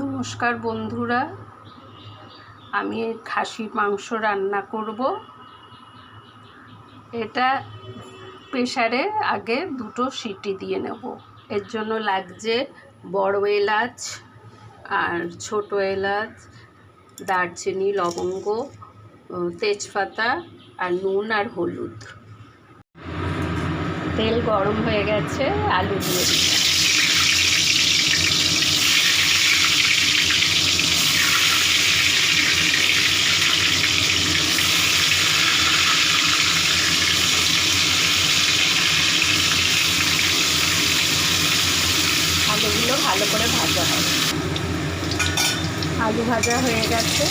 নমস্কার বন্ধুরা, আমি খাসির মাংস রান্না করব। এটা প্রেশারে আগে দুটো সিটি দিয়ে নেব। এর জন্য লাগছে বড় এলাচ আর ছোট এলাচ, দারচিনি, লবঙ্গ তেজপাতা আর নুন আর হলুদ। তেল গরম হয়ে গেছে, আলু দিয়ে দিলাম। আলুগুলো ভালো করে ভাজা হয়। আলু ভাজা হয়ে গেছে,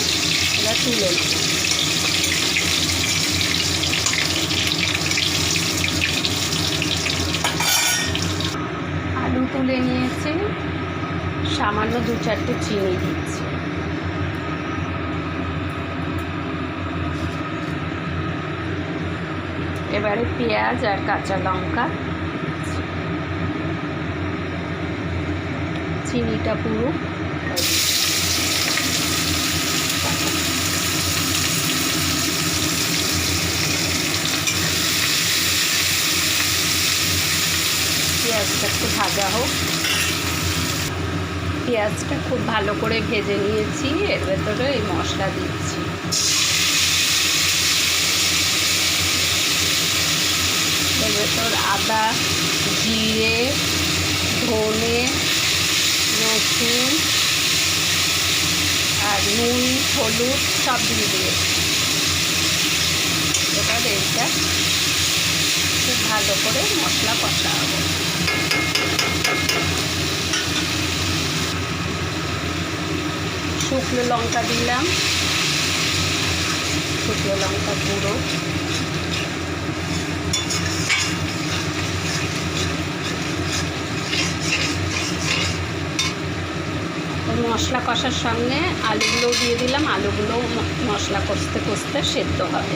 এবার তুলে আলু তুলে নিয়েছি, সামান্য দু চারটে চিনি দিচ্ছি। এবারে পেঁয়াজ আর কাঁচা লঙ্কা চিনিটা পুরো। পেঁয়াজটা একটু ভাজা হোক। পেঁয়াজটা খুব ভালো করে ভেজে নিয়েছি, এর ভেতরে এই মশলা দিচ্ছি। এর ভেতর আদা, জিরে, ধনে রসুন আর নুন, হলুদ, সব দিয়ে দিয়ে এবার এইটা খুব ভালো করে মশলা কষা হবে শুকনো লঙ্কা দিলাম। শুকনো লঙ্কা গুঁড়ো। মশলা কষার সঙ্গে আলুগুলোও দিয়ে দিলাম। আলুগুলো মশলা কষতে কষতে সেদ্ধ হবে।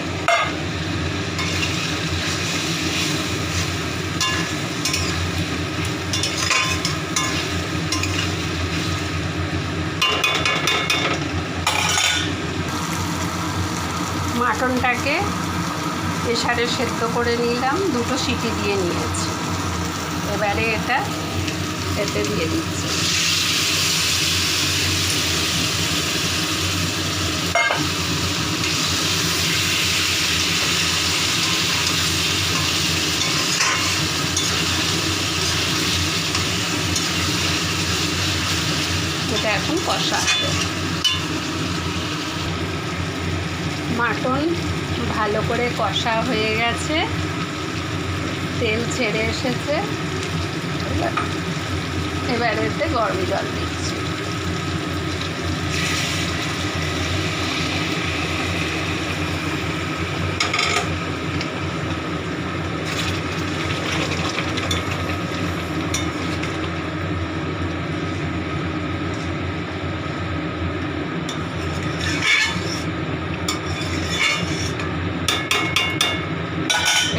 মাটনটাকে প্রেশারে সেদ্ধ করে নিলাম। দুটো সিটি দিয়ে নিয়েছি। এবারে এটা এতে দিয়ে দিচ্ছি। এখন কষা। মাটন ভালো করে কষা হয়ে গেছে। তেল ছেড়ে এসেছে। এবার এতে গরম জল দিচ্ছি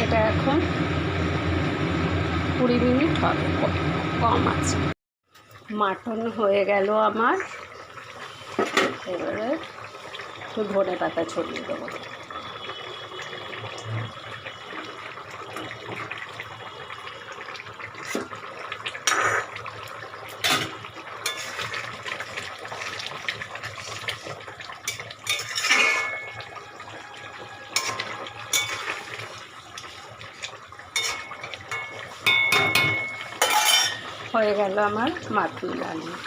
এটা এখন কুড়ি মিনিট হবে কম আছে। মাটন হয়ে গেল আমার। এবারে একটু ধনে পাতা ছড়িয়ে দেবো। হয়ে গেল আমার মাখন রান্না